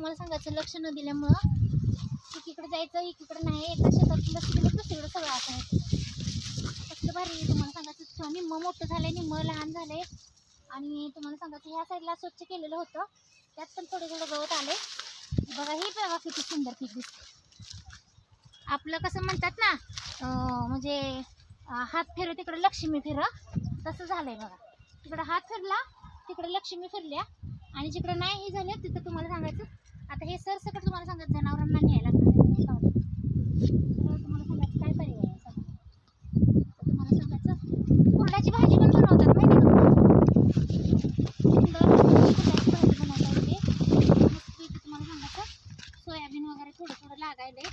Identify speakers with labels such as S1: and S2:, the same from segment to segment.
S1: तुम्हाला सांगायचं लक्ष न दिल्यामुळं एकीकडे जायचं एकीकडे नाही एका शेतात लक्ष दिलं दुसरीकडे सगळं असं आहे. भारी तुम्हाला सांगायचं निम्म मोठं झालं आहे निम्म लहान झालंय. आणि तुम्हाला सांगायचं ह्या साईडला स्वच्छ केलेलं होतं. त्यात पण थोडं थोडं गवत आले बघा हे बघा किती सुंदर पीक दिसतं आपलं कसं म्हणतात ना म्हणजे हात फिरव तिकडे लक्ष्मी फिरव तसं झालंय बघा. तिकडं हात फिरला तिकडे लक्ष्मी फिरल्या. आणि जिकडे नाही हे झाले तिथं तुम्हाला सांगायचं. आता हे सरसकट तुम्हाला सांगायचं जनावरांना न्यायला लागणार तर तुम्हाला सांगायचं काय पर्याय आहे? सांगा. तुम्हाला सांगायचं कुरड्याची भाजी पण बनवतात माहिती आहे भाजी बनवतात येते. तुम्हाला सांगायचं सोयाबीन वगैरे थोडं थोडं लागायला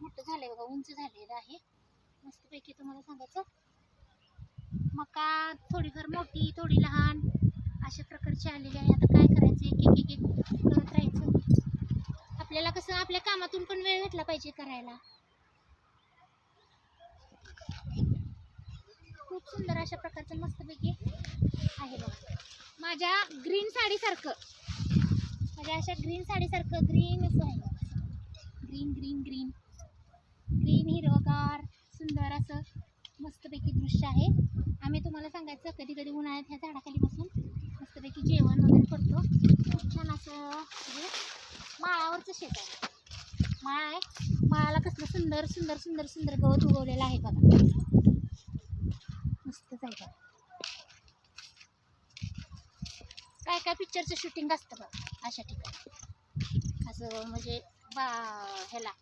S1: मोठं झालंय बघा उंच झालेलं आहे. मस्तपैकी तुम्हाला सांगायचं मका थोडीफार मोठी थोडी लहान अशा प्रकारची आलेली आहे. आता काय करायचं एक एक एक एक करत राहायचं. आपल्याला कसं आपल्या कामातून पण वेळ भेटला पाहिजे करायला. खूप सुंदर अशा प्रकारचं मस्तपैकी आहे बघा. माझ्या ग्रीन साडीसारखं. माझ्या अशा ग्रीन साडीसारखं ग्रीन असं आहे. ग्रीन ग्रीन ग्रीन ग्रीन हिरवगार सुंदर असं मस्तपैकी दृश्य आहे. आम्ही तुम्हाला सांगायचं कधी कधी उन्हाळ्यात ह्या झाडाखाली बसून मस्तपैकी जेवण वगैरे करतो खूप छान असं म्हणजे माळावरचं शेत आहे. माळ आहे माळाला कसलं सुंदर सुंदर सुंदर सुंदर गवत उगवलेलं आहे बघा. मस्तच आहे बघा. काय काय पिक्चरचं शूटिंग असतं बघा अशा ठिकाणी. असं म्हणजे बा ह्याला.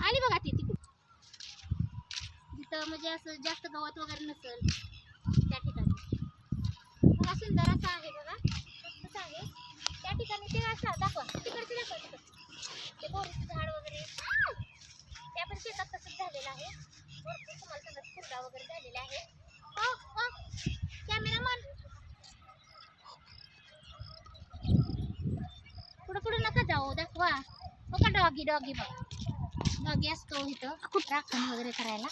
S1: आली बघा ती तिकडे. जिथं म्हणजे असं जास्त गवत वगैरे नसेल त्या ठिकाणी. बघा सुंदर असं आहे बघा मस्तच आहे. त्या ठिकाणी ते असं दाखवा. तिकडचे दाखवा तिकडचं. ते बोरीचं झाड वगैरे. त्या पण शेतात तसंच झालेलं आहे. भरपूर तुम्हाला सांगत कुरडा वगैरे झालेला आहे. बघा. हो का डॉगी डॉगी बघा. डॉगी असतो इथं. राखण वगैरे करायला.